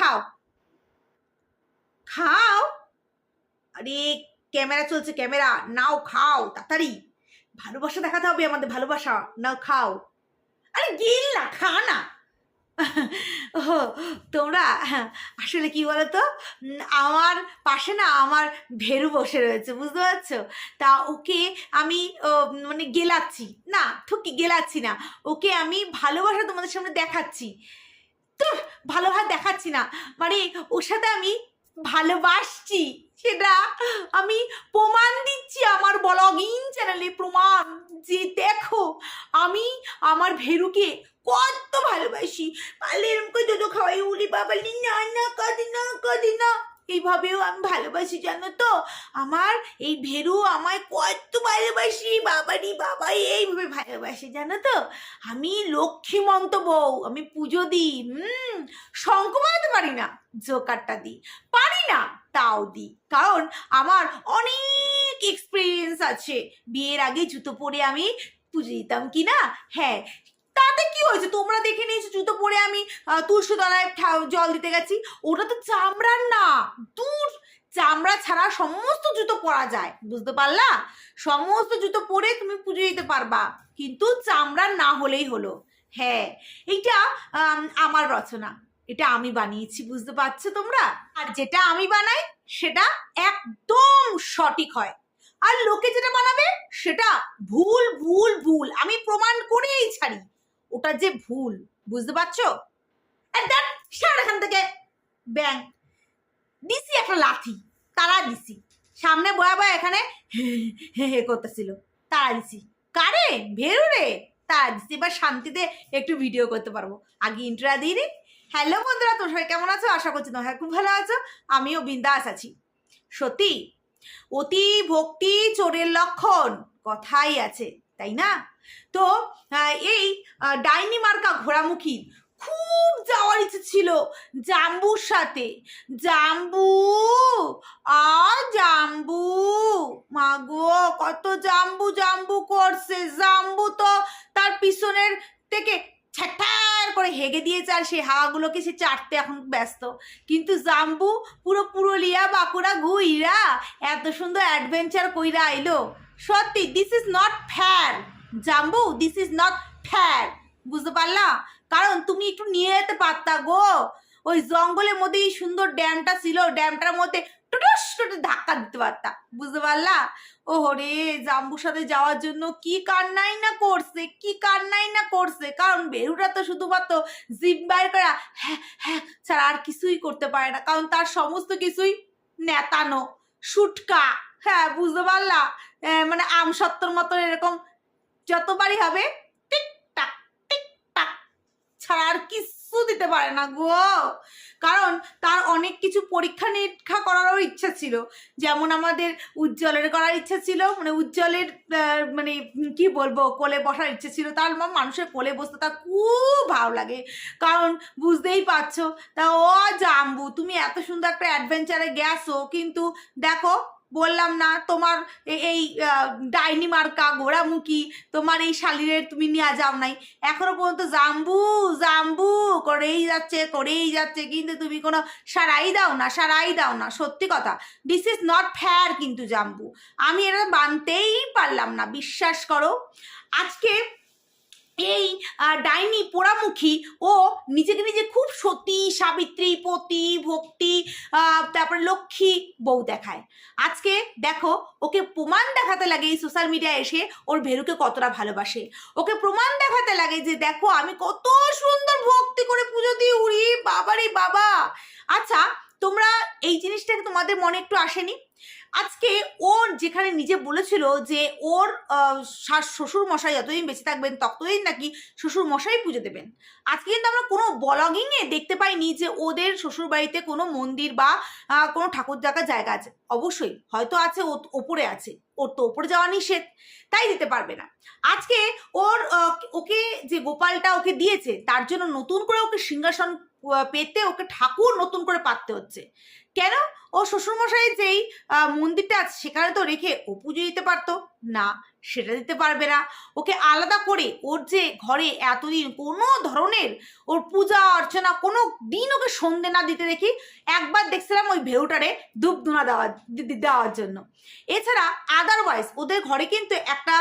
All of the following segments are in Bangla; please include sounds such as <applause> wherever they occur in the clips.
খাও। খাও? আরে, ক্যামেরা চলছে, ক্যামেরা। নাও, খাও, তাড়াতাড়ি। ভালোবাসা দেখাতে হবে আমাদের ভালোবাসা। নাও, খাও। আরে গিল না খা না। <laughs> ও তোমরা আসলে কি বলতো? আমার পাশে না আমার ভেরু বসে রয়েছে, বুঝতে পারছ? তা ওকে আমি মানে গেলাচ্ছি। না ঠিকই গেলাচ্ছি না। ওকে আমি ভালোবাসা তোমাদের সামনে দেখাচ্ছি। তো ভালোভাবে দেখাচ্ছি না। মানে ওর সাথে আমি ভালোবাসছি। সেটা আমি প্রমাণ দিচ্ছি আমার ব্লগিং চ্যানেলে। প্রমাণ যে দেখো, আমি আমার ভেরুকে কত ভালোবাসি। পারলে এরকম করে খাওয়াই, উলি বাবা না না, কাঁদি না কাঁদি না। এইভাবেও আমি ভালোবাসি, জানো তো? আমার এই ভেরু আমায় কত ভালোবাসি, বাবারি বাবা এইভাবে ভালোবাসে, জানো তো? আমি লক্ষ্মীমন্ত বউ, আমি পুজো দিই, হুম? শঙ্খ বাজাতে পারি না, জোকারটা দিই, পারি না, তাও দিই, কারণ আমার অনেক এক্সপিরিয়েন্স আছে। বিয়ের আগে জুতো পরে আমি পুজো দিতাম কি না? হ্যাঁ তাতে কি হয়েছে? তোমরা দেখে নিয়েছো, জুতো পরে আমি তুলসী তলায় জল দিতে গেছি। ওটা তো চামড়ার না। দূর! চামড়া ছাড়া সমস্ত জুতো পরা যায়। বুঝতে পারলা? সমস্ত জুতো পরে তুমি পুজো দিতে পারবা। কিন্তু চামড়ার না হলেই হলো। হ্যাঁ এইটা আমার রচনা। এটা আমি বানিয়েছি, বুঝতে পারছ তোমরা? আর যেটা আমি বানাই, সেটা একদম সঠিক হয়। আর লোকে যেটা বানাবে, সেটা ভুল ভুল ভুল। আমি প্রমাণ করেই ছাড়ি। ওটা যে ভুল, বুঝতে পারছ? এখান থেকে ব্যাং দিছি একটা লাথি, তারা দিছি সামনে বয়া বয়া এখানে হে হে করতেছিল, তারা দিছি কারে? ভেরু রে তারা দিছি এবার শান্তিতে একটু ভিডিও করতে পারব। আগে ইন্ট্রা দিই রে হ্যালো বন্ধুরা তোর সবাই কেমন আছো? আশা করছি তোমরা খুব ভালো আছো। আমিও বিন্দাস আছি। সত্যি, অতি ভক্তি চোরের লক্ষণ, কথাই আছে, তাই না? তো এই ডাইনি মার্কা ঘোড়ামুখী খুব যাওয়ার ইচ্ছে ছিল জাম্বুর সাথে। জাম্বু, আ, জাম্বু মাগো কত জাম্বু জাম্বু করছে। জাম্বু তো তার পিছনের থেকে ছ্যাটার করে হেগে দিয়েছে আর সেই হাওয়াগুলোকে সে চাটতে এখন ব্যস্ত। কিন্তু জাম্বু পুরো পুরুলিয়া বাঁকুড়া ঘুইরা, এত সুন্দর অ্যাডভেঞ্চার কইরা আইলো। সত্যি দিস ইজ নট ফ্যার জাম্বু দিস ইজ নট ফ্যার বুঝতে পারলা? কারণ তুমি একটু নিয়ে যেতে পারতা গো। ওই জঙ্গলের মধ্যে এই সুন্দর ড্যামটা ছিল ড্যামটার মধ্যে টুটুস টুটু ধাক্কা দিতে পারতা। বুঝতে পারলা? ও হরে জাম্বুর সাথে যাওয়ার জন্য কি কান্নাই না করছে, কি কান্নাই না করছে? কারণ বেরুটা তো শুধুমাত্র জিপ বাইর করা হ্যাঁ হ্যাঁ ছাড়া আর কিছুই করতে পারে না। কারণ তার সমস্ত কিছুই নেতানো, সুটকা। হ্যাঁ বুঝতে পারলা? মানে আমসত্তর মতো এরকম যতবারই হবে, টিক টাক টিক টাক ছাড়া আর কিচ্ছু দিতে পারে না গো। কারণ তার অনেক কিছু পরীক্ষা নিরীক্ষা করারও ইচ্ছা ছিল। যেমন আমাদের উজ্জ্বলের করার ইচ্ছা ছিল মানে উজ্জ্বলের মানে কি বলব, কোলে বসার ইচ্ছে ছিল। তার মা মানুষের কোলে বসতে তার খুব ভালো লাগে। কারণ বুঝতেই পারছ, তা ও জাম্বু তুমি এত সুন্দর একটা অ্যাডভেঞ্চারে গেছো, কিন্তু দেখো বললাম না, তোমার এই ডাইনি মার্কা, ঘোড়ামুখী, তোমার এই শালিরের তুমি নিয়ে যাও নাই। এখনও পর্যন্ত জাম্বু জাম্বু করেই যাচ্ছে করেই যাচ্ছে, কিন্তু তুমি কোনো সারাই দাও না, সারাই দাও না, সত্যি কথা। দিস ইজ নট ফেয়ার কিন্তু জাম্বু। আমি এটা মানতেই পারলাম না, বিশ্বাস করো। আজকে ডাইনি পোড়ামুখী ও নিজেকে নিজে খুব সতী, সাবিত্রী, পতি, ভক্তি তারপরে লক্ষ্মী বউ দেখায়। আজকে দেখো, ওকে প্রমাণ দেখাতে লাগে এই সোশ্যাল মিডিয়ায় এসে ওর ভেরুকে কতটা ভালোবাসে। ওকে প্রমাণ দেখাতে লাগে যে দেখো, আমি কত সুন্দর ভক্তি করে পুজো দিয়ে উড়ি, বাবারে বাবা। আচ্ছা তোমরা এই জিনিসটা তোমাদের মনে একটু আসেনি? আজকে ওর যেখানে নিজে বলেছিল যে ওর শাশ- শ্বশুর মশাই যতদিন বেঁচে থাকবেন ততদিন নাকি শ্বশুর মশাই পুজো দেবেন। আজকে কিন্তু আমরা কোনো ব্লগিংয়ে দেখতে পাইনি যে ওদের শ্বশুর বাড়িতে কোনো মন্দির বা কোনো ঠাকুর জায়গার জায়গা আছে। অবশ্যই হয়তো আছে, ও ওপরে আছে। ওর তো ওপরে যাওয়া নিষেধ, তাই দিতে পারবে না। আজকে ওর ওকে যে গোপালটা ওকে দিয়েছে, তার জন্য নতুন করে ওকে সিংহাসন পেতে ওকে ঠাকুর নতুন করে পাততে হচ্ছে। কেন? ও শ্বশুরমশাই যেই মন্দিরটা আছে সেখানে তো রেখে ও দিতে পারতো। না, সেটা দিতে পারবে না। ওকে আলাদা করে ওর যে ঘরে এতদিন কোনো ধরনের ওর পূজা অর্চনা কোনো দিন ওকে সন্ধে না দিতে দেখি একবার দেখছিলাম ওই ভেউটারে ধূপ ধুনা দেওয়া দেওয়ার জন্য। এছাড়া আদারওয়াইজ ওদের ঘরে কিন্তু একটা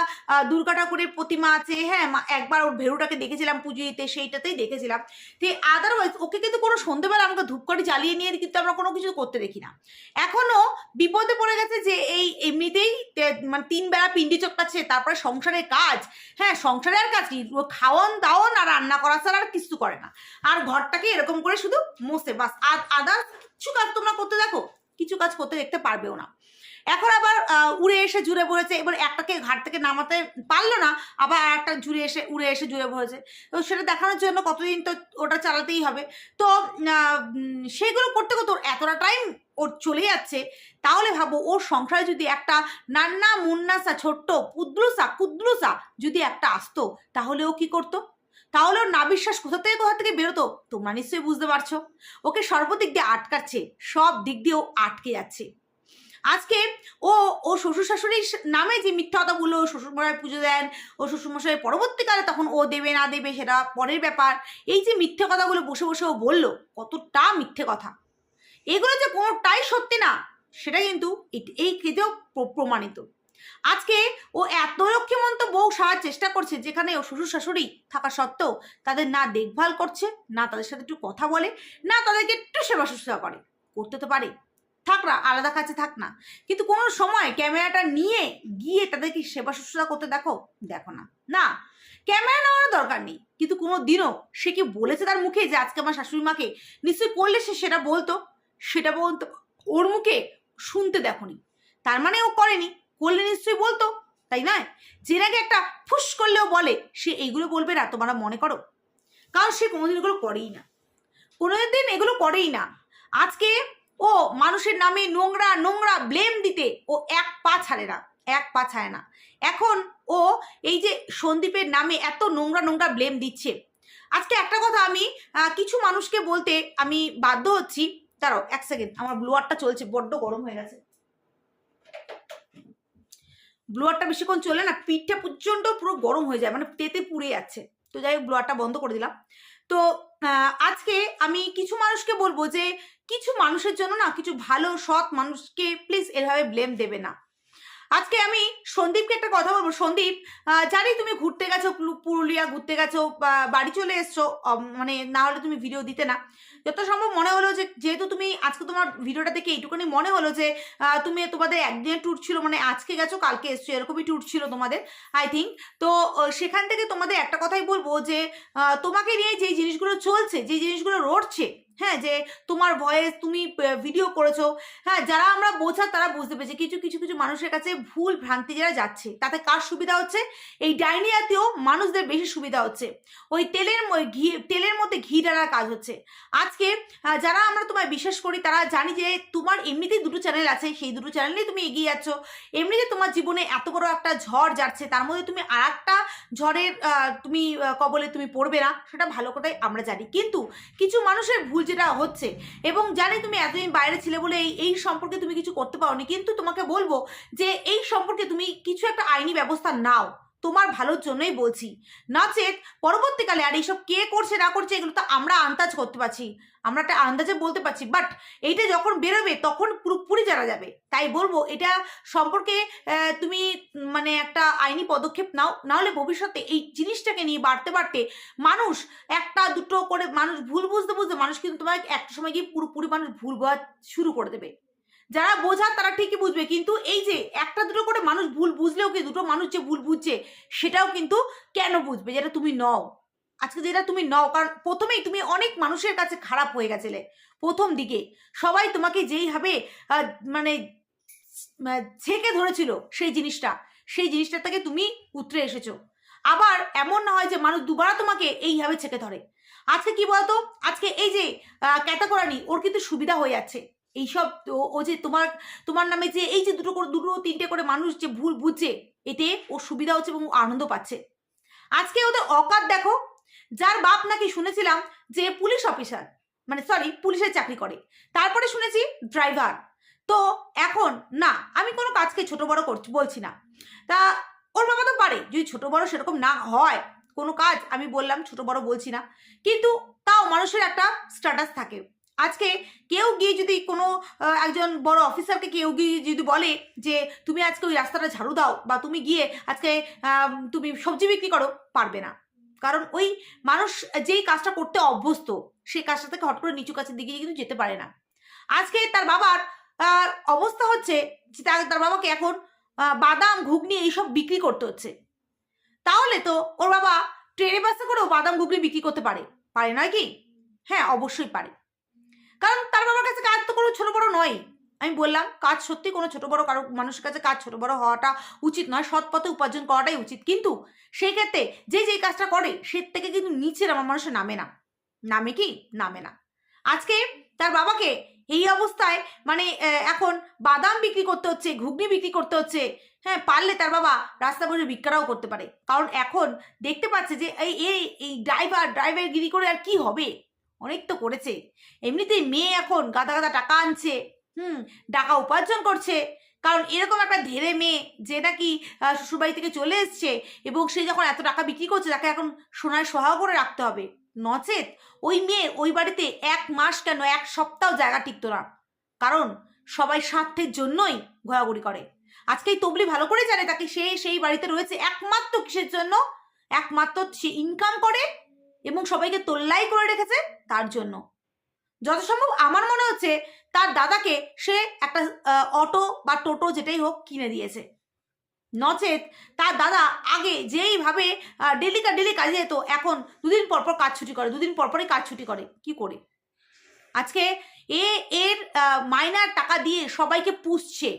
দুর্গা ঠাকুরের প্রতিমা আছে হ্যাঁ একবার ওর ভেরুটাকে দেখেছিলাম পুজো দিতে সেইটাতেই দেখেছিলাম। তো আদারওয়াইজ ওকে কিন্তু কোনো সন্ধেবেলা আমাকে ধূপকাঠি জ্বালিয়ে নিয়ে কিন্তু আমরা কোনো কিছু করতে দেখি না। এখনও বিপদে পড়ে গেছে যে এই এমনিতেই মানে তিন বেলা পিন্ডি চটকাচ্ছে তারপরে সংসারের কাজ। হ্যাঁ সংসারের কাজ কি? খাওয়ান দাওয়ান আর রান্না করা ছাড়া আর কিছু করে না। আর ঘরটাকে এরকম করে শুধু মোসে বাস। আদার কিছু কাজ তোমরা করতে দেখো, কিছু কাজ করতে দেখতে পারবেও না। এখন আবার উড়ে এসে জুড়ে পড়েছে এবার একটাকে ঘাট থেকে নামাতে পারল না, আবার আর একটা জুড়ে এসে, উড়ে এসে জুড়ে পড়েছে তো সেটা দেখানোর জন্য কতদিন তো ওটা চালাতেই হবে। তো সেগুলো করতে করতে ওর এতটা টাইম ওর চলে যাচ্ছে। তাহলে ভাবো, ওর সংসারে যদি একটা নান্না মুন্নাসা ছোট্ট পুদ্রুসা কুদ্রুসা যদি একটা আসতো, তাহলে ও কি করতো? তাহলে ওর না বিশ্বাস কোথা থেকে কোথা থেকে বেরোতো? তোমরা নিশ্চয়ই বুঝতে পারছ। ওকে সর্বদিক দিয়ে আটকাচ্ছে, সব দিক দিয়েও আটকে যাচ্ছে। আজকে ও ও শ্বশুর শাশুড়ির নামে যে মিথ্যা কথা বলল শ্বশুরমশাই পুজো দেন, ও শ্বশুরমশাই পরবর্তীকালে তখন ও দেবে, না দেবে, সেটা পরের ব্যাপার। এই যে মিথ্যে কথাগুলো বসে বসে ও বলল, কতটা মিথ্যে কথা। এগুলো যে কোনোটাই সত্যি না, সেটা কিন্তু এই প্র- প্রমাণিত। আজকে ও এত লক্ষ্মীমন্ত বউ সারার চেষ্টা করছে, যেখানে ও শ্বশুর শাশুড়ি থাকা সত্ত্বেও তাদের না দেখভাল করছে, না তাদের সাথে একটু কথা বলে, না তাদেরকে একটু সেবা শুশ্রূষা করে। করতে তো পারে। থাক না আলাদা কাছে থাক না। কিন্তু কোনো সময় ক্যামেরাটা নিয়ে গিয়ে তাদেরকে সেবা শুশ্রূষা করতে দেখো দেখো না। না, ক্যামেরা নেওয়ার দরকার নেই। কিন্তু কোনো দিনও সে কি বলেছে তার মুখে যে আজকে আমার শাশুড়ি মাকে? নিশ্চয়ই করলে সে সেটা বলতো। সেটা বলতো, ওর মুখে শুনতে দেখনি। তার মানে ও করেনি। করলে নিশ্চয়ই বলতো, তাই নয়? যে নাকি একটা ফুস করলেও বলে, সে এইগুলো বলবে না, তোমরা মনে করো। কারণ সে কোনোদিন এগুলো করেই না। কোনোদিন এগুলো করেই না। আজকে ও মানুষের নামে নোংরা নোংরা ব্লেম দিতে। ও এক পা ছাড়ে না, এক পা ছাড়ে না। এখন ও এই যে সন্দীপের নামে এত নোংরা নোংরা ব্লেম দিচ্ছে। আজকে একটা কথা আমি কিছু মানুষকে বলতে আমি বাধ্য হচ্ছি। দাঁড়াও এক সেকেন্ড আমার ব্লুয়ারটা চলছে, বড্ড গরম হয়ে গেছে। ব্লোয়ারটা বেশিক্ষণ চলে না, পিঠটা প্রচণ্ড পুরো গরম হয়ে যায় মানে তেতে পুড়ে যাচ্ছে। তো যাই হোক ব্লোয়ারটা বন্ধ করে দিলাম। তো আজকে আমি কিছু মানুষকে বলব যে কিছু মানুষের জন্য না কিছু ভালো, সৎ মানুষকে প্লিজ এভাবে ব্লেম দেবে না। আজকে আমি সন্দীপকে একটা কথা বলব। সন্দীপ জানি তুমি ঘুরতে গেছো পুরুলিয়া ঘুরতে গেছো বাড়ি চলে এসছো মানে না হলে তুমি ভিডিও দিতে না। যত সম্ভব মনে হলো যে, যেহেতু তুমি আজকে তোমার ভিডিওটা দেখে এইটুকুনি মনে হলো যে তুমি তোমাদের একদিনের ট্যুর ছিল মানে আজকে গেছো, কালকে এসছো, এরকমই ট্যুর ছিল তোমাদের আই থিঙ্ক তো সেখান থেকে তোমাদের একটা কথাই বলব যে তোমাকে নিয়ে যে জিনিসগুলো চলছে যে জিনিসগুলো রটছে হ্যাঁ যে তোমার ভয়েস তুমি ভিডিও করেছ। হ্যাঁ যারা আমরা বোঝার তারা বুঝতে পেরেছে। কিছু কিছু কিছু মানুষের কাছে ভুল ভ্রান্তি যারা যাচ্ছে তাতে কার সুবিধা হচ্ছে? এই ডাইনিয়াতেও মানুষদের বেশি সুবিধা হচ্ছে। ওই তেলের ঘি, তেলের মধ্যে ঘি ডালার কাজ হচ্ছে। আজকে যারা আমরা তোমায় বিশ্বাস করি, তারা জানি যে তোমার এমনিতেই দুটো চ্যানেল আছে, সেই দুটো চ্যানেলেই তুমি এগিয়ে যাচ্ছ। এমনিতে তোমার জীবনে এত বড় একটা ঝড় যাচ্ছে, তার মধ্যে তুমি আর একটা ঝড়ের তুমি কবলে তুমি পড়বে না, সেটা ভালো কথাই আমরা জানি। কিন্তু কিছু মানুষের ভুল যেটা হচ্ছে। এবং জানি তুমি এতদিন বাইরে ছিলে বলে এই এই সম্পর্কে তুমি কিছু করতে পারোনি, কিন্তু তোমাকে বলব যে এই সম্পর্কে তুমি কিছু একটা আইনি ব্যবস্থা নাও। তোমার ভালোর জন্যই বলছি। নচেত পরবর্তীকালে আর এইসব কে করছে, না করছে, এগুলো তো আমরা আন্দাজ করতে পারছি। আমরা একটা আন্দাজে বলতে পারছি বাট এইটা যখন বেরোবে, তখন পুরোপুরি জানা যাবে। তাই বলব, এটা সম্পর্কে তুমি মানে একটা আইনি পদক্ষেপ নাও। নাহলে ভবিষ্যতে এই জিনিসটাকে নিয়ে বাড়তে বাড়তে মানুষ একটা, দুটো করে মানুষ ভুল বুঝতে বুঝতে মানুষ কিন্তু তোমার একটা সময় গিয়ে পুরোপুরি মানুষ ভুল বোঝা শুরু করে দেবে। যারা বোঝার তারা ঠিকই বুঝবে। কিন্তু এই যে একটা দুটো করে মানুষ ভুল বুঝলেও কি দুটো মানুষ যে ভুল বুঝছে, সেটাও কিন্তু কেন বুঝবে যেটা তুমি নও? আজকে যেটা তুমি নও, কারণ প্রথমেই তুমি অনেক মানুষের কাছে খারাপ হয়ে গেছিলে। প্রথম দিকে সবাই তোমাকে যেইভাবে মানে ছেঁকে ধরেছিল সেই জিনিসটা সেই জিনিসটা থেকে তুমি উতরে এসেছ। আবার এমন না হয় যে মানুষ দুবার তোমাকে এইভাবে ছেঁকে ধরে। আজকে কি বলতো? আজকে এই যে ক্যাটাগরানি ওর কিন্তু সুবিধা হয়ে যাচ্ছে। এইসব ও- ও যে তোমার তোমার নামে যে এই যে দুটো করে, দুটো, তিনটে করে মানুষ যে ভুল বুঝছে, এতে ওর সুবিধা হচ্ছে এবং ও আনন্দ পাচ্ছে। আজকে ওদের অকাত দেখো, যার বাপ নাকি শুনেছিলাম যে পুলিশ অফিসার মানে সরি পুলিশের চাকরি করে। তারপরে শুনেছি ড্রাইভার তো এখন, না, আমি কোনো কাজকে ছোট বড় করছি, বলছি না। তা ওর বাবা তো পারে, যদি ছোট বড় সেরকম না হয়, কোনো কাজ, আমি বললাম ছোট বড় বলছি না। কিন্তু তাও মানুষের একটা স্ট্যাটাস থাকে। আজকে কেউ গিয়ে যদি কোনো একজন বড় অফিসারকে কেউ গিয়ে যদি বলে যে, তুমি আজকে ওই রাস্তাটা ঝাড়ু দাও বা তুমি গিয়ে আজকে তুমি সবজি বিক্রি করো, পারবে না। কারণ ওই মানুষ যেই কাজটা করতে অভ্যস্ত সেই কাজটা থেকে হট করে নিচু কাছের দিকে কিন্তু যেতে পারে না। আজকে তার বাবার অবস্থা হচ্ছে যে, তার বাবাকে এখন বাদাম, ঘুগনি এইসব বিক্রি করতে হচ্ছে। তাহলে তো ওর বাবা ট্রেনে বাসে করেও বাদাম, ঘুগনি বিক্রি করতে পারে। পারে নয় কি? হ্যাঁ অবশ্যই পারে। কারণ তার বাবার কাছে কাজ তো কোনো ছোটো বড়ো নয়। আমি বললাম, কাজ সত্যি কোনো ছোট বড় কারও মানুষের কাছে কাজ ছোট বড় হওয়াটা উচিত নয়, সৎ পথে উপার্জন করাটাই উচিত। কিন্তু সেই ক্ষেত্রে যে যেই কাজটা করে, সে থেকে কিন্তু নিচের আমার মানুষের নামে না। নামে কি? নামে না। আজকে তার বাবাকে এই অবস্থায় মানে এখন বাদাম বিক্রি করতে হচ্ছে, ঘুগনি বিক্রি করতে হচ্ছে হ্যাঁ পারলে তার বাবা রাস্তা বসে ভিক্ষারাও করতে পারে। কারণ এখন দেখতে পাচ্ছে যে, এই এই ড্রাইভার ড্রাইভার গিরি করে আর কি হবে? অনেক তো করেছে। এমনিতেই মেয়ে এখন গাদা গাদা টাকা আনছে, হুম, টাকা উপার্জন করছে। কারণ এরকম একটা ধেরে মেয়ে যে নাকি শ্বশুরবাড়ি থেকে চলে এসছে এবং সে যখন এত টাকা বিক্রি করছে তাকে এখন সোনায় সহায় করে রাখতে হবে। নচেত ওই মেয়ে ওই বাড়িতে এক মাস কেন এক সপ্তাহ জায়গা টিকতো না। কারণ সবাই স্বার্থের জন্যই ঘোরাঘুরি করে। আজকে এই তবলি ভালো করে জানে তাকে সে সেই বাড়িতে রয়েছে একমাত্র কিসের জন্য? একমাত্র সে ইনকাম করে এবং সবাইকে তোল্লাই করে রেখেছে তার জন্য। যত সম্ভব আমার মনে হচ্ছে তার দাদাকে সে একটা অটো বা টোটো যেটাই হোক কিনে দিয়েছে। নচেত তার দাদা আগে যেইভাবে ডেলিকা ডেলি কাজে যেত, এখন দুদিন পর পর কাজ ছুটি করে, দুদিন পর পরই কাজ ছুটি করে। কি করে? আজকে এ এর মাইনার টাকা দিয়ে সবাইকে পুষছে।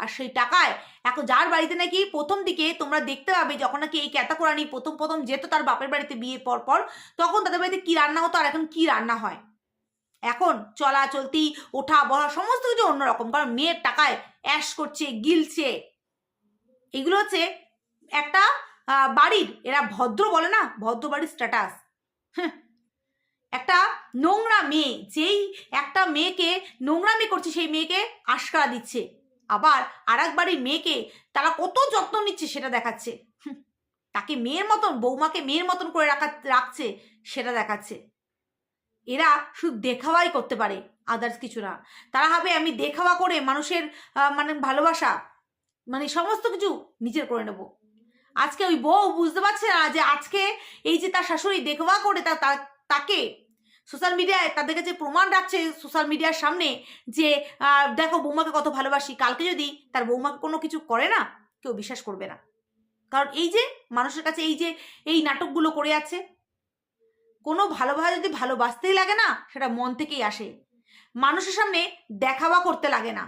আর সেই টাকায় এখন যার বাড়িতে নাকি প্রথম দিকে তোমরা দেখতে পাবে যখন নাকি এই ক্যাতা ক্যাতাকোরানি প্রথম প্রথম যেত তার বাপের বাড়িতে বিয়ে পর পর, তখন তাদের বাড়িতে কী রান্না হতো আর এখন কি রান্না হয়? এখন চলা চলতি ওঠা বসা সমস্ত কিছু অন্যরকম, কারণ মেয়ের টাকায় অ্যাশ করছে, গিলছে। এগুলো হচ্ছে একটা বাড়ির, এরা ভদ্র বলে না, ভদ্র বাড়ির স্ট্যাটাস একটা নোংরা মেয়ে, যেই একটা মেয়েকে নোংরামি করছে, সেই মেয়েকে আশকারা দিচ্ছে। আবার আর বাড়ির মেয়েকে তারা কত যত্ন নিচ্ছে সেটা দেখাচ্ছে। তাকে মেয়ের মতন, বৌমাকে মেয়ের মতন করে রাখা, রাখছে সেটা দেখাচ্ছে। এরা শুধু দেখাওয়াই করতে পারে আদার্স কিছু না। তারা ভাবে, আমি দেখাওয়া করে মানুষের মানে ভালোবাসা মানে সমস্ত কিছু নিজের করে নেব। আজকে ওই বউ বুঝতে পারছে না যে আজকে এই যে তার শাশুড়ি দেখবা করে তাকে সোশ্যাল মিডিয়ায় তাদের কাছে প্রমাণ রাখছে সোশ্যাল মিডিয়ার সামনে যে দেখো বৌমাকে কত ভালোবাসি, কালকে যদি তার বৌমাকে কোনো কিছু করে না, কেউ বিশ্বাস করবে না। কারণ এই যে, মানুষের কাছে এই যে, এই নাটকগুলো করে আছে, কোনো ভালোবাসা যদি ভালোবাসতেই লাগে না, সেটা মন থেকেই আসে। মানুষের সামনে দেখাওয়া করতে লাগে না,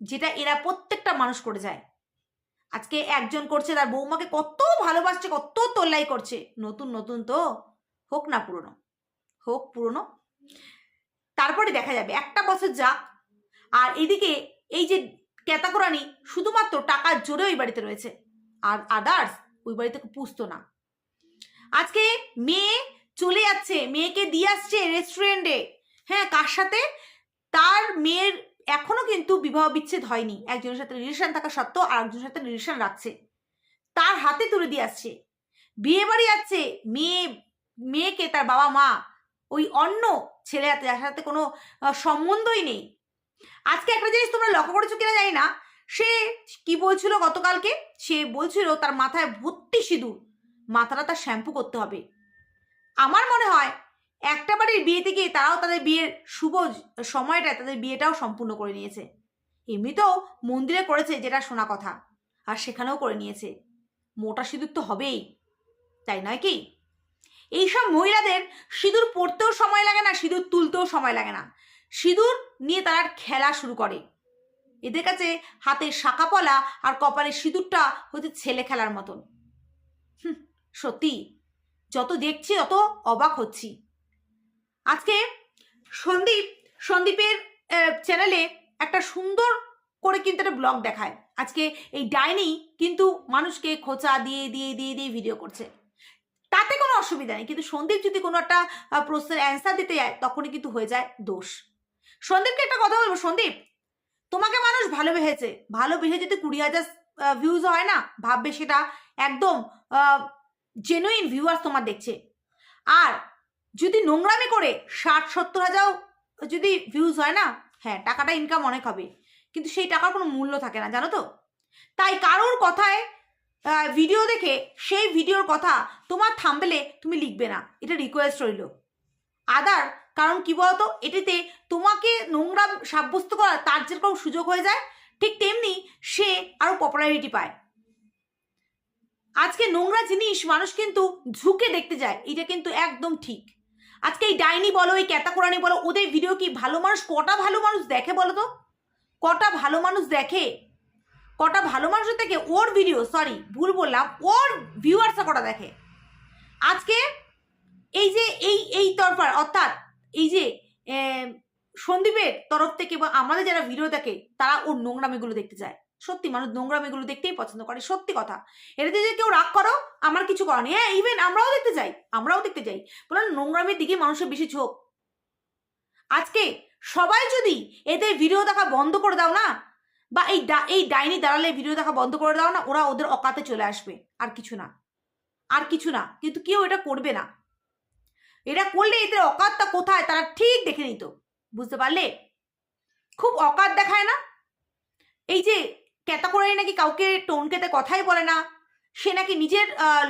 যেটা এরা প্রত্যেকটা মানুষ করে যায়। আজকে একজন করছে, তার বৌমাকে কত ভালোবাসছে, কত তোল্লাই করছে, নতুন নতুন তো হোক না পুরনো। হোক পুরনো। তারপরে দেখা যাবে, একটা বছর যাক। আর এদিকে এই যে ক্যাতাকোরানি শুধুমাত্র টাকার জোরে ওই বাড়িতে রয়েছে। আর আদার্স ওই বাড়িতে পুষতো না। আজকে মেয়ে চলে যাচ্ছে, মেয়েকে দিয়ে আসছে রেস্টুরেন্টে হ্যাঁ কার সাথে? তার মেয়ের এখনও কিন্তু বিবাহ বিচ্ছেদ হয়নি। একজনের সাথে রিলেশন থাকা সত্ত্বেও আর একজনের সাথে রিলেশন রাখছে। তার হাতে তুলে দিয়ে আসছে। বিয়ে বাড়ি যাচ্ছে, মেয়ে, মেয়েকে তার বাবা মা ওই অন্য ছেলে যার সাথে কোনো সম্বন্ধই নেই। আজকে একটা জিনিস তোমরা লক্ষ্য করেছ কিনা জানি না, সে কি বলছিল গতকালকে? সে বলছিল তার মাথায় ভর্তি সিঁদুর, মাথাটা তার শ্যাম্পু করতে হবে। আমার মনে হয় একটা বাড়ির বিয়েতে গিয়ে তারাও তাদের বিয়ের শুভ সময়টা তাদের বিয়েটাও সম্পূর্ণ করে নিয়েছে। এমনিতেও মন্দিরে করেছে যেটা শোনা কথা, আর সেখানেও করে নিয়েছে। মোটা সিঁদুর তো হবেই, তাই নয় কি? এইসব মহিলাদের সিঁদুর পরতেও সময় লাগে না, সিঁদুর তুলতেও সময় লাগে না। সিঁদুর নিয়ে তারা খেলা শুরু করে। এদের কাছে হাতে শাঁকাপলা আর কপালে সিঁদুরটা হচ্ছে ছেলে খেলার মতন। সত্যি, যত দেখছি তত অবাক হচ্ছি। আজকে সন্দীপ, সন্দীপের চ্যানেলে একটা সুন্দর করে কিন্তু একটা ব্লগ দেখায়। আজকে এই ডাইনি কিন্তু মানুষকে খোঁচা দিয়ে দিয়ে দিয়ে দিয়ে ভিডিও করছে। তাতে কোনো অসুবিধা নেই। কিন্তু সন্দীপ যদি কোনো একটা প্রশ্নের অ্যান্সার দিতে যায়, তখনই কিন্তু হয়ে যায় দোষ। সন্দীপকে একটা কথা বলব, সন্দীপ! তোমাকে মানুষ ভালোবেসেছে। ভালোবেসে যদি কুড়ি হাজার ভিউজ হয় না? ভাববে সেটা একদম জেনুইন ভিউয়ার্স তোমার দেখছে। আর যদি নোংরামি করে ষাট, সত্তর হাজার যদি ভিউজ হয় না? হ্যাঁ টাকাটা ইনকাম অনেক হবে। কিন্তু সেই টাকার কোনো মূল্য থাকে না, জানো তো? তাই কারোর কথায় ভিডিও দেখে সেই ভিডিওর কথা তোমার থাম্বেলে তুমি লিখবে না। এটা রিকোয়েস্ট রইল। আদার কারণ কি বলতো? এটিতে তোমাকে নোংরা সাব্যস্ত করার তার যেরকম সুযোগ হয়ে যায়, ঠিক তেমনি সে আরও পপুলারিটি পায়। আজকে নোংরা জিনিস মানুষ কিন্তু ঝুঁকে দেখতে যায়, এটা কিন্তু একদম ঠিক। আজকে এই ডাইনি বলো, এই ক্যাতাকোরানি বলো, ওদের ভিডিও কি ভালো মানুষ, কটা ভালো মানুষ দেখে বলো তো? কটা ভালো মানুষ দেখে কটা ভালো মানুষের দেখে ওর ভিডিও সরি ভুল বললাম, ওর ভিউয়ার্সরা কটা দেখে? আজকে এই যে এই এই তরফার, অর্থাৎ এই যে সন্দীপের তরফ থেকে বা আমাদের যারা ভিডিও দেখে, তারা ওর নোংরামিগুলো দেখতে যায় সত্যি, মানুষ নোংরামিগুলো দেখতেই পছন্দ করে, সত্যি কথা। এটাতে যদি কেউ রাগ করো, আমার কিছু করার নেই। হ্যাঁ ইভেন আমরাও দেখতে যাই আমরাও দেখতে যাই বলেন নোংরামের দিকে মানুষের বেশি ঝোঁক। আজকে সবাই যদি এদের ভিডিও দেখা বন্ধ করে দাও না বা এই এই ডাইনি দাঁড়ালে ভিডিও দেখা বন্ধ করে দাও না, ওরা ওদের অকাতে চলে আসবে। আর কিছু না। আর কিছু না। কিন্তু কেউ এটা করবে না। এটা করলে এদের অকাতটা কোথায়? তারা ঠিক দেখে নিত। বুঝতে পারলে? খুব অকাত দেখায় না? এই যে ক্যাতা করে নাকি কাউকে টোনকেতে কথাই বলে না। সে নাকি নিজের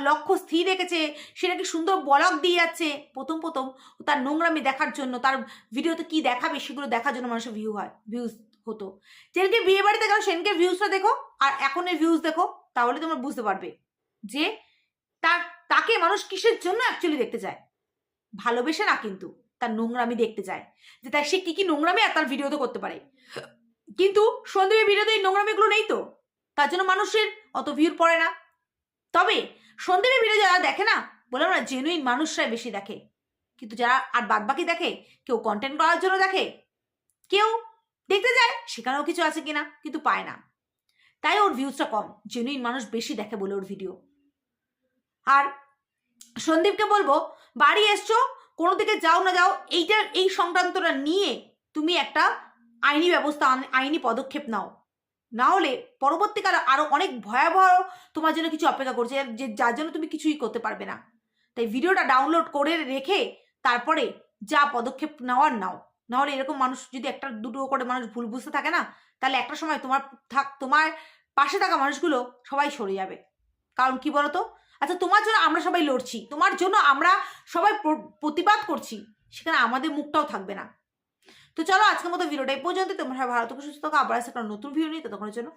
লক্ষ্য স্থির রেখেছে। সে নাকি সুন্দর বলক দিয়ে যাচ্ছে। প্রথম প্রথম তার নোংরামি দেখার জন্য, তার ভিডিওতে কি দেখাবে সেগুলো দেখার জন্য মানুষের ভিউ হয়। ভিউজ হতো। যেদিনকে বিয়ে বাড়িতে গেল, সেদিনকে ভিউজটা দেখো, আর এখন এখনের ভিউজ দেখো, তাহলে তোমরা বুঝতে পারবে যে তার তাকে মানুষ কিসের জন্য অ্যাকচুয়ালি দেখতে চায়? ভালোবেসে না কিন্তু, তার নোংরামি দেখতে চায়। যে তাই সে কি কি নোংরামি আর তার ভিডিওতে করতে পারে। কিন্তু সন্দীপের ভিডিওতে এই নোংরামিগুলো নেই তো, তার জন্য মানুষের অত ভিড় পড়ে না। তবে সন্দীপের ভিডিও যারা দেখে না বললাম না জেনুইন মানুষরাই বেশি দেখে। কিন্তু যারা আর বাদ বাকি দেখে, কেউ কন্টেন্ট করার জন্য দেখে, কেউ দেখতে যায় সেখানেও কিছু আছে কিনা, কিন্তু পায় না। তাই ওর ভিউজটা কম জেনুইন মানুষ বেশি দেখে বলে ওর ভিডিও আর সন্দীপকে বলব, বাড়ি এসছো কোনো দিকে যাও না যাও, এইটার, এই সংক্রান্তটা নিয়ে তুমি একটা আইনি ব্যবস্থা, আইনি পদক্ষেপ নাও। না হলে পরবর্তীকালে আরও অনেক ভয়াবহ তোমার জন্য কিছু অপেক্ষা করছে, যে যার জন্য তুমি কিছুই করতে পারবে না। তাই ভিডিওটা ডাউনলোড করে রেখে তারপরে যা পদক্ষেপ নেওয়ার নাও। নাহলে এরকম মানুষ যদি একটা দুটো করে মানুষ ভুল বুঝতে থাকে না, তাহলে একটা সময় তোমার থাক, তোমার পাশে থাকা মানুষগুলো সবাই সরে যাবে। কারণ কি বলতো? আচ্ছা তোমার জন্য আমরা সবাই লড়ছি, তোমার জন্য আমরা সবাই প্রতিবাদ করছি, সেখানে আমাদের মুখটাও থাকবে না। তো চলো আজকের মতো ভিডিওটা এই পর্যন্ত তোমরা ভারত সুস্থ থাকো, আবার আসে একটা নতুন ভিডিও নিয়ে, ততক্ষণের জন্য